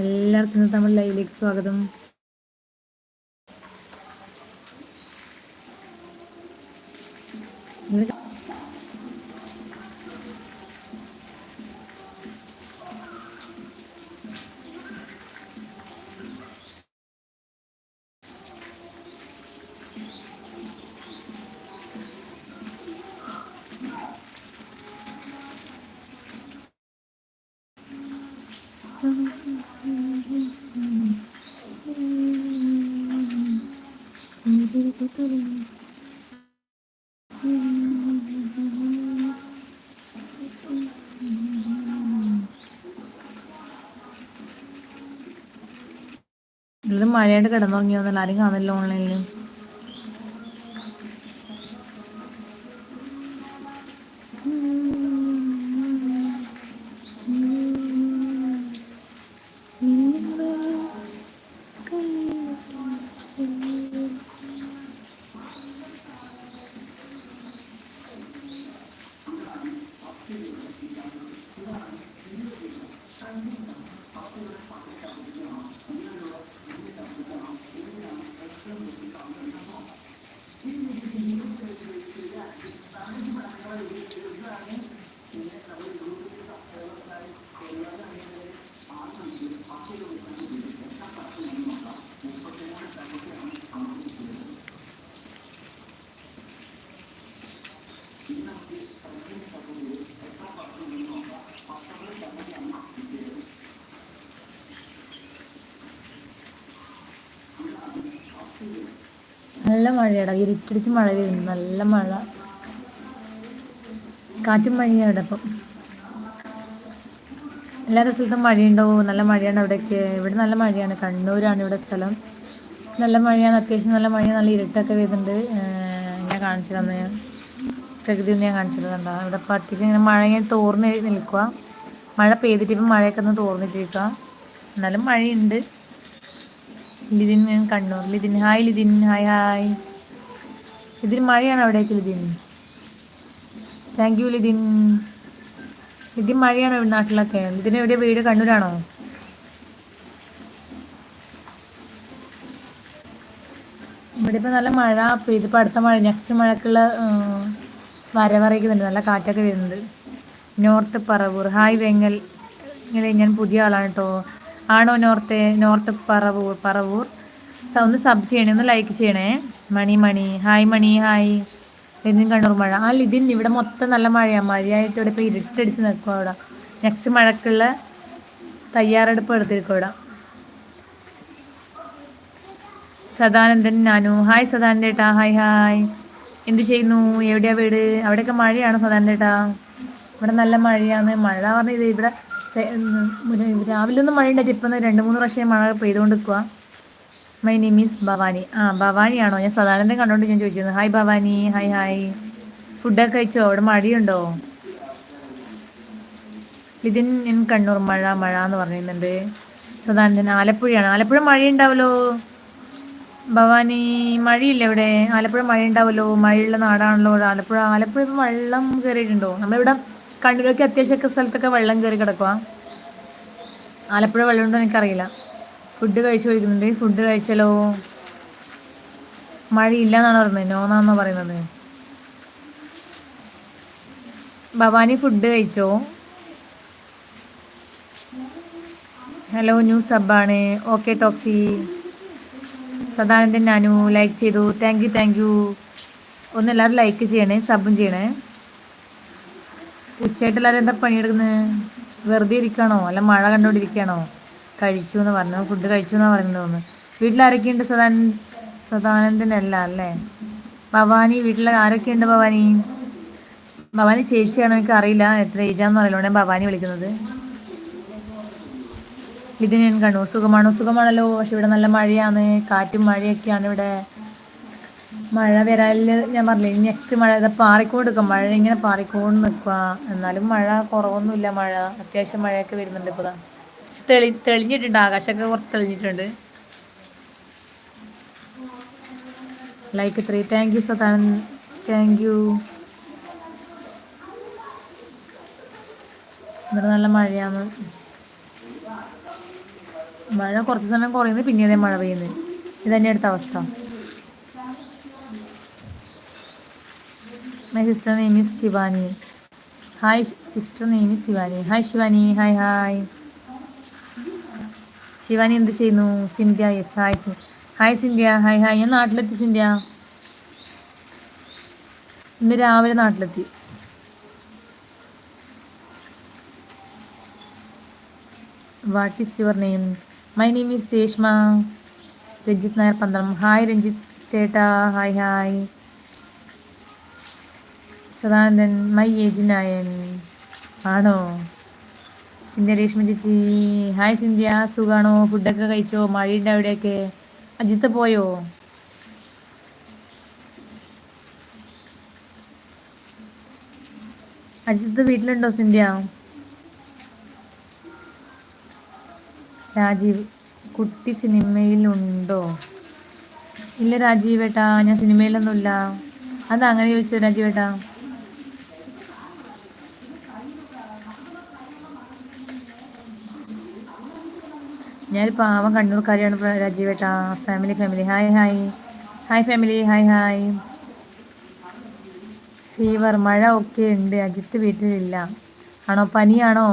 എല്ലാവർക്കും തമിഴ് ലൈവിലേക്ക് സ്വാഗതം. എല്ലാവരും മഴയായിട്ട് കിടന്നുറങ്ങിയോന്നല്ല ആരും കാണില്ല ഓൺലൈനിൽ നല്ല മഴയാടാ. ഇരുട്ടിടിച്ച് മഴ വരുന്നു നല്ല മഴ. കാറ്റും മഴയാണ് ഇപ്പം. എല്ലാ സ്ഥലത്തും മഴയുണ്ടോ? നല്ല മഴയാണ് അവിടെയൊക്കെ. ഇവിടെ നല്ല മഴയാണ്. കണ്ണൂരാണ് ഇവിടെ സ്ഥലം. നല്ല മഴയാണ്. അത്യാവശ്യം നല്ല മഴയാണ് നല്ല ഇരുട്ടൊക്കെ വരുന്നുണ്ട് ഞാൻ കാണിച്ചു തന്നെ. പ്രകൃതി ഞാൻ കാണിച്ചു തന്നിട്ടുണ്ടോ. ഇവിടെ ഇപ്പം അത്യാവശ്യം ഇങ്ങനെ മഴ ഇങ്ങനെ തോർന്ന് നിൽക്കുക മഴ പെയ്തിട്ട് ഇപ്പം മഴയൊക്കെ ഒന്ന് തോർന്നിട്ടിരിക്കുക എന്നാലും മഴയുണ്ട്. Lithin Kannur. Lithin hi Lithin hi hi. Lithin മഴയാണ് അവിടേക്ക് Lithin? Thank you Lithin. Lithin മഴയാണ് നാട്ടിലൊക്കെ? ലിതിൻ എവിടെ? വീട് കണ്ണൂരാണോ? ഇവിടെ ഇപ്പം നല്ല മഴ ഇതിപ്പോൾ അടുത്ത മഴ നെക്സ്റ്റ് മഴക്കുള്ള വരവറിയിക്കുന്നുണ്ട്. നല്ല കാറ്റൊക്കെ വരുന്നുണ്ട്. നോർത്ത് പറവൂർ. ഹായ് വെങ്ങൽ ഞാൻ പുതിയ ആളാണ് കേട്ടോ ആണോ നോർത്ത് നോർത്ത് പറവൂർ പറവൂർ? ഒന്ന് സബ് ചെയ്യണേ ഒന്ന് ലൈക്ക് ചെയ്യണേ. മണി മണി. ഹായ് മണി ഹായ് ലിതിൻ കണ്ണൂർ മഴ. ആ ലിതിൻ ഇവിടെ മൊത്തം നല്ല മഴയാണ് മഴയായിട്ട് ഇവിടെ ഇപ്പോൾ ഇരുട്ടടിച്ച് നിൽക്കും അവിടെ നെക്സ്റ്റ് മഴക്കുള്ള തയ്യാറെടുപ്പ് എടുത്തിരിക്കും ഇവിടെ. സദാനന്ദൻ നാനു. ഹായ് സദാനന്ദ ഏട്ടാ. ഹായ് ഹായ് എന്ത് ചെയ്യുന്നു? എവിടെയാ വീട്? അവിടെയൊക്കെ മഴയാണ് സദാനന്ദ ഏട്ടാ? ഇവിടെ നല്ല മഴയാണ്. മഴ പറഞ്ഞത് ഇവിടെ രാവിലെ ഒന്നും മഴ ഉണ്ടായിട്ട് ഇപ്പം രണ്ട് മൂന്ന് പ്രാവശ്യം മഴ പെയ്തുകൊണ്ട് നിൽക്കുക മൈ നെയിം ഈസ് ഭവാനി. ആ ഭവാനിയാണോ? ഞാൻ സാധാരണ കണ്ടോണ്ട് ഞാൻ ചോദിച്ചിരുന്നു. ഹായ് ഭവാനി. ഹായ് ഹായ് ഫുഡൊക്കെ കഴിച്ചോ? അവിടെ മഴയുണ്ടോ? ഇതിൻ ഞാൻ കണ്ണൂർ മഴ മഴ എന്ന് പറയുന്നുണ്ട് സദാനന്ദൻ ആലപ്പുഴയാണ്. ആലപ്പുഴ മഴയുണ്ടാവല്ലോ ഭവാനി മഴയില്ല ഇവിടെ ആലപ്പുഴ മഴ ഉണ്ടാവുമല്ലോ മഴയുള്ള നാടാണല്ലോ. ആലപ്പുഴ ആലപ്പുഴ ഇപ്പം വെള്ളം കയറിയിട്ടുണ്ടോ നമ്മളിവിടെ കണ്ണൂരൊക്കെ അത്യാവശ്യമൊക്കെ സ്ഥലത്തൊക്കെ വെള്ളം കയറി കിടക്കുക ആലപ്പുഴ വെള്ളമുണ്ടോ എനിക്കറിയില്ല. ഫുഡ് കഴിച്ചു കഴിക്കുന്നുണ്ട് ഫുഡ് കഴിച്ചാലോ മഴയില്ല എന്നാണ് പറയുന്നത്? നോന്നാന്നോ പറയുന്നത്? ഭവാനി ഫുഡ് കഴിച്ചോ? ഹലോ ന്യൂ സബാണ് ഓക്കെ ടോക്സി. സദാനന്ദൻ നാനു. ലൈക്ക് ചെയ്തു. താങ്ക് യു താങ്ക് യു ഒന്ന് എല്ലാവരും ലൈക്ക് ചെയ്യണേ സബും ചെയ്യണേ. ഉച്ചയായിട്ട് എല്ലാവരും എന്താ പണിയെടുക്കുന്നത് വെറുതെ ഇരിക്കണോ അല്ല മഴ കണ്ടുകൊണ്ടിരിക്കുകയാണോ കഴിച്ചു എന്ന് പറഞ്ഞു. ഫുഡ് കഴിച്ചു എന്നാണ് പറയുന്നത് തോന്നുന്നു. വീട്ടിലാരൊക്കെയുണ്ട്? സദാന സദാനന്ദനല്ല അല്ലേ? ഭവാനി വീട്ടിൽ ആരൊക്കെയുണ്ട് ഭവാനി? ഭവാനി ചേച്ചിയാണോ? എനിക്ക് അറിയില്ല. എത്ര ഏജാന്ന് അറിയില്ല. ഭവാനി വിളിക്കുന്നത്. ഇത് ഞാൻ കണ്ടു സുഖമാണോ? സുഖമാണല്ലോ. പക്ഷെ ഇവിടെ നല്ല മഴയാണ്. കാറ്റും മഴയൊക്കെയാണ് ഇവിടെ. മഴ വരാൽ ഞാൻ പറഞ്ഞില്ലേ നെക്സ്റ്റ് മഴ ഇത് മഴ ഇങ്ങനെ പാറിക്കൊണ്ട് നിൽക്കുക. എന്നാലും മഴ കുറവൊന്നുമില്ല മഴ അത്യാവശ്യം മഴയൊക്കെ വരുന്നുണ്ട് ഇപ്പൊ തെളി തെളിഞ്ഞിട്ടുണ്ട് ആകാശമൊക്കെ കുറച്ച് തെളിഞ്ഞിട്ടുണ്ട്. ലൈക്ക് ത്രീ താങ്ക് യു സതാൻ താങ്ക് യു ഇവിടെ നല്ല മഴയാന്ന് മഴ കുറച്ച് സമയം കുറയുന്നു പിന്നെ അതേ മഴ പെയ്യുന്നത് ഇതന്നെ അടുത്ത അവസ്ഥ. My sister name is Shivani hi sister name is Shivani hi Shivani hi hi Shivani എന്ത് ചെയ്യുന്നു? Sindhya yes hi hi Sindhya. Hi hi ഞാൻ നാട്ടിലെത്തി സിന്ധ്യ. ഇന്ന് രാവിലെ നാട്ടിലെത്തി. What is your name my name is Reshma Ranjith Nair Pandalam. Hi Ranjith ചേട്ടാ hi hi Sadanandan my age nine. ആണോ? സിന്ധ്യ രേഷ്മ ചേച്ചി. ഹായ് സിന്ധ്യ. സുഖാണോ? ഫുഡൊക്കെ കഴിച്ചോ? മഴയുണ്ട് അവിടെയൊക്കെ? അജിത്ത് പോയോ? അജിത്ത് വീട്ടിലുണ്ടോ സിന്ധ്യ? രാജീവ് കുട്ടി സിനിമയിലുണ്ടോ? ഇല്ല രാജീവേട്ടാ ഞാൻ സിനിമയിലൊന്നുമില്ല. അതാ അങ്ങനെ ചോദിച്ചത് രാജീവ് ഞാൻ പാവം കണ്ണൂർക്കാരിയാണ് രാജീവേട്ടാ. Family family hi hi hi family hi hi fever മഴ ഒക്കെ ഉണ്ട്. അജിത്ത് വീട്ടിലില്ല. ആണോ? പനിയാണോ?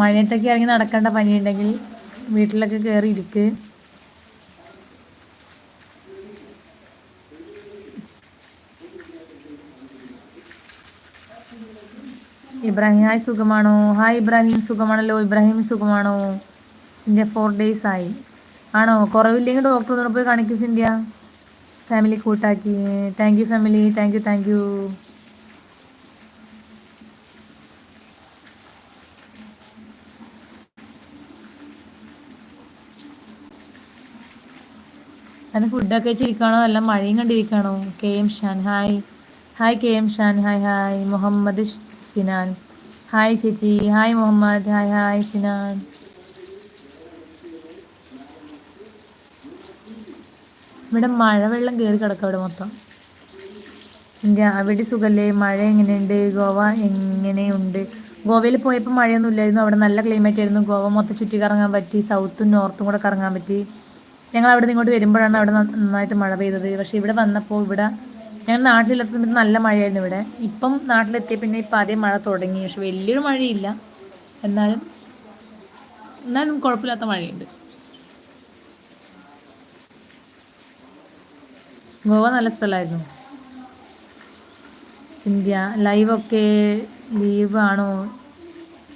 മഴയത്തൊക്കെ ഇറങ്ങി നടക്കേണ്ട പനിയുണ്ടെങ്കിൽ വീട്ടിലൊക്കെ കയറി ഇരിക്ക് ഇബ്രാഹിം ഹായ് സുഖമാണോ? ഹായ് ഇബ്രാഹിം സുഖമാണല്ലോ? ഇബ്രാഹിം സുഖമാണോ? സിന്ധ്യ ഫോർ ഡേയ്സ് ആയി. ആണോ? കുറവില്ലെങ്കിൽ ഡോക്ടർ പോയി കാണിക്കും Sindhya. Family കൂട്ടാക്കി. Thank you family thank you thank you അതിന് ഫുഡൊക്കെ വെച്ചിരിക്കണോ അല്ല മഴയും കണ്ടിരിക്കണോ K M Shan hi hi K M Shan hi hi Muhammad Sinan. Hi ചേച്ചി. Hi Muhammad. Hi hi Sinan. ഇവിടെ മഴവെള്ളം കയറി കിടക്കുക അവിടെ മൊത്തം. ഇന്ത്യ അവിടെ സുഖല്ലേ? മഴ എങ്ങനെയുണ്ട്? ഗോവ എങ്ങനെയുണ്ട്? ഗോവയിൽ പോയപ്പോൾ മഴയൊന്നും ഇല്ലായിരുന്നു. അവിടെ നല്ല ക്ലൈമറ്റ് ആയിരുന്നു. ഗോവ മൊത്തം ചുറ്റി കറങ്ങാൻ പറ്റി. സൗത്തും നോർത്തും കൂടെ കറങ്ങാൻ പറ്റി. ഞങ്ങൾ അവിടെ ഇങ്ങോട്ട് വരുമ്പോഴാണ് അവിടെ നന്നായിട്ട് മഴ പെയ്തത്. പക്ഷേ ഇവിടെ വന്നപ്പോൾ ഇവിടെ ഞങ്ങൾ നാട്ടിലെത്തുമ്പോൾ നല്ല മഴയായിരുന്നു ഇവിടെ. ഇപ്പം നാട്ടിലെത്തിയ പിന്നെ ഇപ്പം ആദ്യം മഴ തുടങ്ങി. പക്ഷെ വലിയൊരു മഴയില്ല. എന്നാലും എന്നാലും കുഴപ്പമില്ലാത്ത മഴയുണ്ട്. ഗോവ നല്ല സ്ഥലമായിരുന്നു. സിന്ധ്യ ലൈവൊക്കെ ലീവാണോ?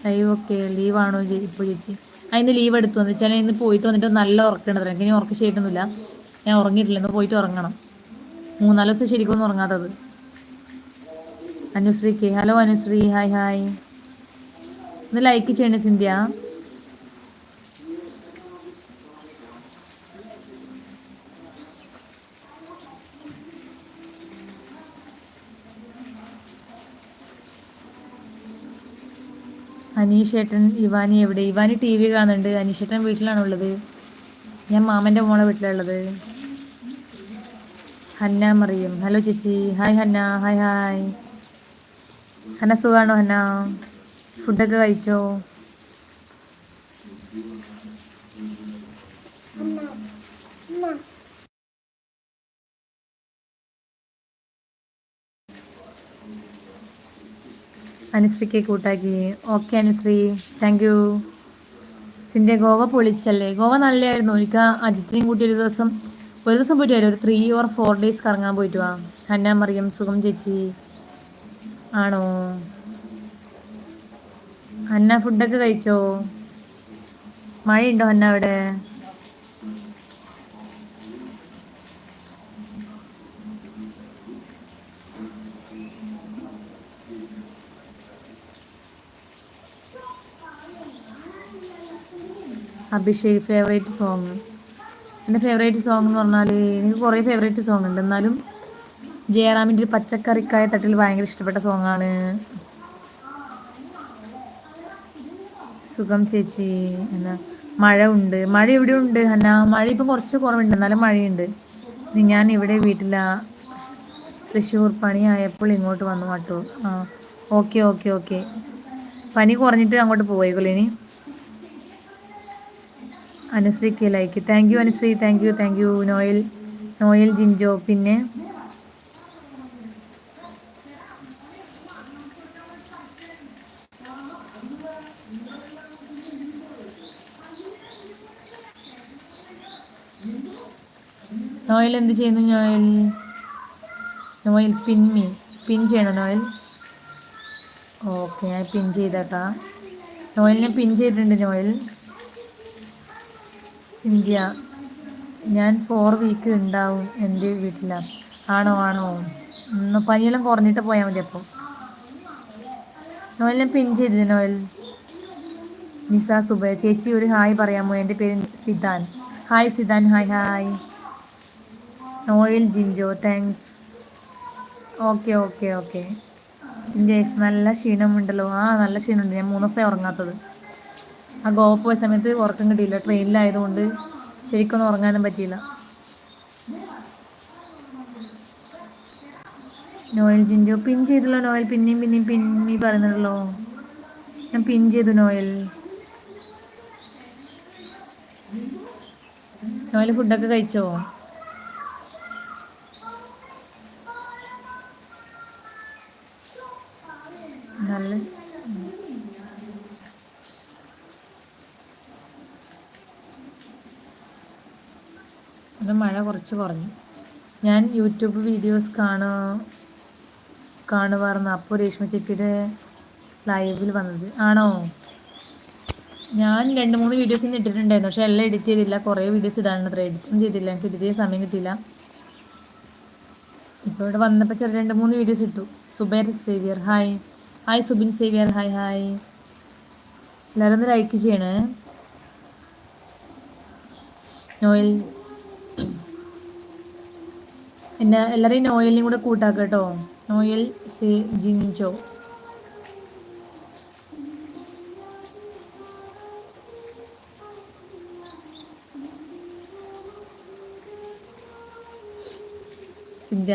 ലൈവൊക്കെ ലീവാണോ ഇപ്പോൾ ചേച്ചി? അതിന് ലീവ് എടുത്തു എന്ന് വെച്ചാൽ ഇന്ന് പോയിട്ട് വന്നിട്ട് നല്ല ഉറക്കേണ്ടത് എനിക്ക് ഇനി ഉറക്കം ശരിയൊന്നുമില്ല ഞാൻ ഉറങ്ങിയിട്ടില്ല. ഇന്ന് പോയിട്ട് ഉറങ്ങണം. മൂന്നാൽ ദിവസം ശരിക്കും ഉറങ്ങാത്തത്. അനുശ്രീക്ക്. ഹലോ അനുശ്രീ. Hi hi. ഇന്ന് ലൈക്ക് ചെയ്യണേ സിന്ധ്യ. അനീഷേട്ടൻ ഇവാനി എവിടെ? ഇവാനി ടി വി കാണുന്നുണ്ട്. അനീഷേട്ടൻ വീട്ടിലാണുള്ളത് ഞാൻ മാമന്റെ മോളെ വീട്ടിലുള്ളത് ഹന്ന മറിയും. ഹലോ ചേച്ചി. Hi Hanna. Hi hi Hanna സുഖാണോ ഹന്ന? ഫുഡൊക്കെ കഴിച്ചോ? അനുശ്രീക്ക് കൂട്ടാക്കി. Okay Anushree. Thank you Sindhya Goa പൊളിച്ചല്ലേ? Goa നല്ലതായിരുന്നു. എനിക്ക് അജിത്തിനെയും കൂട്ടി ഒരു ദിവസം ഒരു ദിവസം പോയിട്ട് വരും ഒരു ത്രീ ഓർ ഫോർ ഡേയ്സ് കറങ്ങാൻ പോയിട്ട് വാ. ഹന്ന മറിയം സുഖം ചേച്ചി ആണോ? ഹന്ന ഫുഡൊക്കെ കഴിച്ചോ? മഴയുണ്ടോ ഹന്ന അവിടെ? അഭിഷേക് ഫേവറേറ്റ് സോങ് എന്റെ ഫേവറേറ്റ് സോങ് എന്ന് പറഞ്ഞാൽ എനിക്ക് കുറേ ഫേവറേറ്റ് സോങ് ഉണ്ട്. എന്നാലും ജയറാമിന്റെ ഒരു പച്ചക്കറിക്കായ തട്ടിൽ ഭയങ്കര ഇഷ്ടപ്പെട്ട സോങ്ങാണ് സുഖം ചേച്ചി എന്നാ മഴ ഉണ്ട്. മഴ ഇവിടെ ഉണ്ട് എന്നാ മഴ ഇപ്പം കുറച്ച് കുറവുണ്ട്. എന്നാലും മഴയുണ്ട്. ഞാൻ ഇവിടെ വീട്ടിലാ തൃശ്ശൂർ പണിയായപ്പോൾ ഇങ്ങോട്ട് വന്നു മാട്ടു. ആ ഓക്കെ ഓക്കെ ഓക്കെ. പനി കുറഞ്ഞിട്ട് അങ്ങോട്ട് പോയേക്കുള്ളൂ ഇനി. അനുശ്രീക്ക് like thank you Anushree. Thank you thank you Noel. Noel Jinjo. പിന്നെ നോയൽ എന്ത് ചെയ്യുന്നു നോയൽ? നോയൽ പിൻമി പിൻ ചെയ്യണോ നോയൽ? ഓക്കെ ഞാൻ പിൻ ചെയ്തേക്കാം. നോയലിനെ പിൻ ചെയ്തിട്ടുണ്ട് നോയൽ. സിന്ധ്യ ഞാൻ ഫോർ വീക്ക് ഉണ്ടാവും എന്റെ വീട്ടിലാണ് ആണോ ആണോ? ഒന്ന് പനിയെല്ലാം കുറഞ്ഞിട്ട് പോയാൽ മതി അപ്പോൾ നോയലിനെ പിൻ ചെയ്തില്ല നോയൽ? നിസ സുബ ചേച്ചി ഒരു ഹായ് പറയാമോ? എന്റെ പേര് Siddhan hi Siddhan hi hi Noel Jinjo thanks okay okay okay നല്ല ക്ഷീണമുണ്ടല്ലോ. ആ നല്ല ക്ഷീണമുണ്ട്. ഞാൻ മൂന്ന് ദിവസമായി ഉറങ്ങാത്തത്. ആ ഗോവ പോയ സമയത്ത് ഉറക്കം കിട്ടിയില്ല. ട്രെയിനിലായതുകൊണ്ട് ശരിക്കൊന്നും ഉറങ്ങാനും പറ്റിയില്ല. നോയൽ ജിൻജോ പിൻ ചെയ്തല്ലോ നോയൽ? പിന്നെയും പിന്നെയും പിന്നി പറയുന്നുണ്ടല്ലോ. ഞാൻ പിൻ ചെയ്തു നോയൽ. നോയൽ ഫുഡൊക്കെ കഴിച്ചോ? നല്ല അത് മഴ കുറച്ച് കുറഞ്ഞു. ഞാൻ യൂട്യൂബ് വീഡിയോസ് കാണു കാണുവാർന്ന് അപ്പോൾ രേഷ്മ ചേച്ചിയുടെ ലൈവിൽ വന്നത്. ആണോ? ഞാൻ രണ്ട് മൂന്ന് വീഡിയോസ് ഇന്ന് ഇട്ടിട്ടുണ്ടായിരുന്നു. പക്ഷെ എല്ലാം എഡിറ്റ് ചെയ്തില്ല. കുറേ വീഡിയോസ് ഇടാനുണ്ട്. അത്ര എഡിറ്റും ചെയ്തില്ല. എനിക്ക് എഡിറ്റ് ചെയ്യാൻ സമയം കിട്ടിയില്ല. ഇപ്പോൾ ഇവിടെ വന്നപ്പോൾ ചെറിയ രണ്ട് മൂന്ന് വീഡിയോസ് ഇട്ടു. Zubair Xavier hi hi Subin Xavier. Hi hi എല്ലാവരും ഒന്ന് ലൈക്ക് ചെയ്യണേ. നോയൽ പിന്നെ എല്ലാവരെയും നോയലിനും കൂടെ കൂട്ടാക്കുക കേട്ടോ. നോയൽ സേ ജിൻജോ. ചിന്ത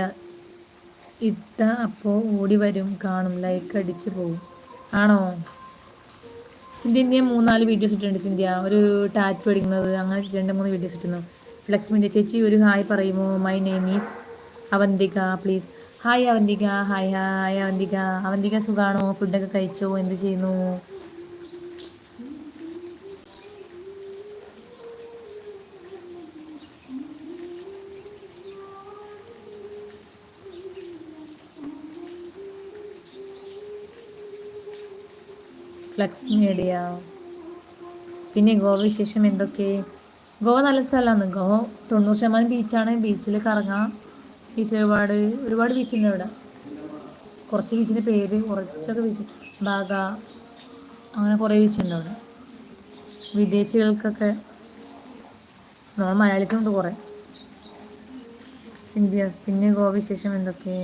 ഇട്ട അപ്പോ ഓടി വരും കാണും ലൈക്ക് അടിച്ച് പോകും ആണോ? സിന്ധ്യ ഞാൻ മൂന്നാൽ വീഡിയോസ് ഇട്ടിട്ടുണ്ട് സിന്ധ്യ ഒരു ടാറ്റ് പഠിക്കുന്നത് അങ്ങനെ രണ്ട് മൂന്ന് വീഡിയോസ് ഇട്ടിരുന്നു. ലക്ഷ്മിന്റെ ചേച്ചി ഒരു ഹായ് പറയുമോ my name is Avantika please hi Avantika. Hi hi Avantika. Avantika സുഖാണോ? ഫുഡൊക്കെ കഴിച്ചോ? എന്ത് ചെയ്യുന്നു? ഫ്ലക്സ് മീഡിയ പിന്നെ ഗോവ വിശേഷം എന്തൊക്കെ? ഗോവ നല്ല സ്ഥലമാണ്. ഗോവ തൊണ്ണൂറ് ശതമാനം ബീച്ചാണ് ബീച്ചിൽ കറങ്ങാം. ബീച്ചിൽ ഒരുപാട് ഒരുപാട് ബീച്ചുണ്ട് ഇവിടെ കുറച്ച് ബീച്ചിന്റെ പേര് കുറച്ചൊക്കെ ബീച്ച്. ബാഗ അങ്ങനെ കുറേ ബീച്ചുണ്ട് അവിടെ. വിദേശികൾക്കൊക്കെ നമ്മൾ മലയാളീസുണ്ട് കുറേ. ഇന്ത്യ പിന്നെ ഗോവിശേഷം എന്തൊക്കെ